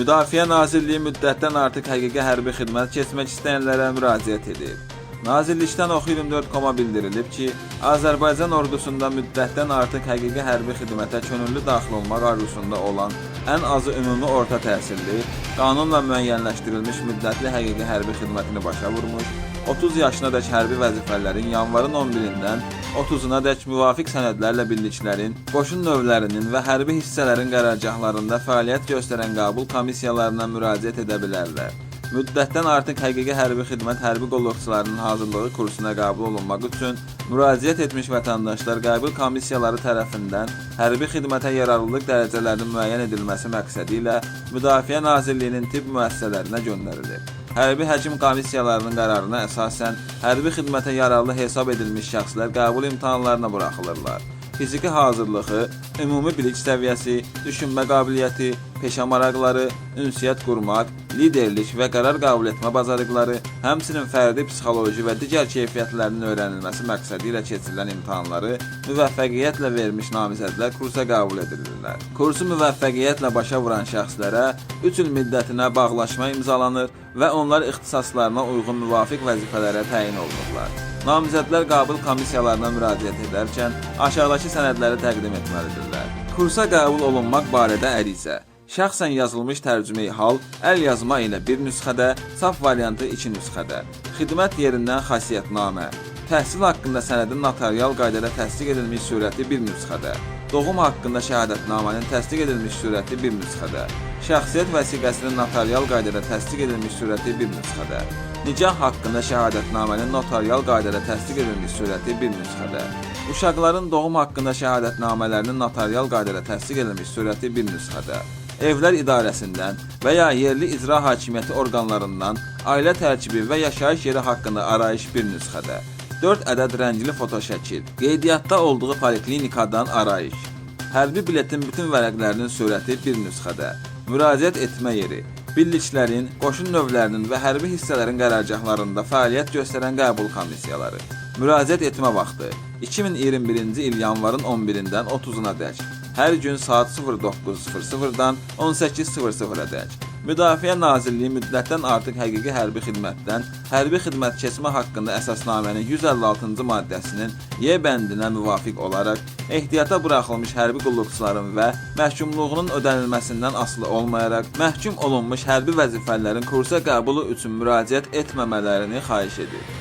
Müdafiə Nazirliyi müddətdən artıq həqiqi hərbi xidmət keçmək istəyənlərə müraciət edib. Nazirlikdən Oxu24.com-a bildirilib ki, Azərbaycan ordusunda müddətdən artıq həqiqi hərbi xidmətə könüllü daxil olmaq arzusunda olan ən azı ümumi orta təhsilli, qanunla müəyyənləşdirilmiş müddətli həqiqi hərbi xidmətini başa vurmuş, 30 yaşına dək hərbi vəzifələrin yanvarın 11-dən 30-una dək müvafiq sənədlərlə birliklərin, qoşun növlərinin və hərbi hissələrin qərargahlarında fəaliyyət göstərən qəbul komissiyalarına müraciət edə bilərlər. Müddətdən artıq həqiqi hərbi xidmət hərbi qulluqçularının hazırlığı kursuna qəbul olunmaq üçün müraciət etmiş vətəndaşlar qəbul komissiyaları tərəfindən hərbi xidmətə yararlılıq dərəcələrinin müəyyən edilməsi məqsədi ilə Müdafiə Nazirliyinin tibb müəssisələrinə göndərilir. Hərbi həkim komissiyalarının qərarına əsasən hərbi xidmətə yararlı hesab edilmiş şəxslər qəbul imtahanlarına buraxılırlar. Fiziki hazırlığı, ümumi bilik səviyyəsi, düşünmə qabiliyyəti, peşə maraqları, ünsiyyət qurmaq, liderlik və qərar qəbul etmə bacarıqları, həmçinin fərdi psixoloji və digər keyfiyyətlərinin öyrənilməsi məqsədi ilə keçirilən imtahanları müvəffəqiyyətlə vermiş namizədlər kursa qəbul edilirlər. Kursu müvəffəqiyyətlə başa vuran şəxslərə 3 il müddətinə bağlaşma imzalanır və onlar ixtisaslarına uyğun müvafiq vəzifələrə təyin olunurlar. Namizədlər qəbul komissiyalarına müraciət edərkən aşağıdakı sənədləri təqdim etməlidirlər. Kursa qəbul olunmaq barədə ərizə. Şəxsən yazılmış tərcümeyi hal əl yazma ilə bir nüsxədə, saf variantı iki nüsxədə. Xidmət yerindən xasiyyətnamə. Təhsil haqqında sənədin notarial qaydada təsdiq edilmiş surəti bir nüsxədə. Doğum haqqında şəhadətnamənin təsdiq edilmiş surəti bir nüsxədə. Şəxsiyyət vəsiqəsinin notarial qaydada təsdiq edilmiş surəti bir nüsxədə. Nikah haqqında şəhadətnamənin notarial qaydada təsdiq edilmiş surəti bir nüsxədə. Uşaqların doğum haqqında şəhadətnamələrinin notarial qaydada təsdiq edilmiş surəti bir nüsxədə. Evlər İdarəsindən və ya yerli icra hakimiyyəti orqanlarından ailə tərkibi və yaşayış yeri haqqında arayış bir nüsxədə. 4 ədəd rəngli fotoşəkil. Qeydiyyatda olduğu poliklinikadan arayış. Hərbi biletin bütün vərəqlərinin surəti bir nüsxədə. Müraciət etmə yeri. Birliklərin, qoşun növlərinin və hərbi hissələrin qərargahlarında fəaliyyət göstərən qəbul komissiyaları. Müraciət etmə vaxtı 2021-ci il yanvarın 11-dən 30-una dək. Hər gün saat 09:00-dan 18:00-a dək. Müdafiə Nazirliyi müddətdən artıq həqiqi hərbi xidmətdən hərbi xidmət keçmə haqqında əsasnamənin 156-cı maddəsinin Y bəndinə müvafiq olaraq ehtiyata buraxılmış hərbi qulluqçuların və məhkumluğunun ödənilməsindən asılı olmayaraq məhkum olunmuş hərbi vəzifəlilərin kursa qəbulu üçün müraciət etməmələrini xahiş edir.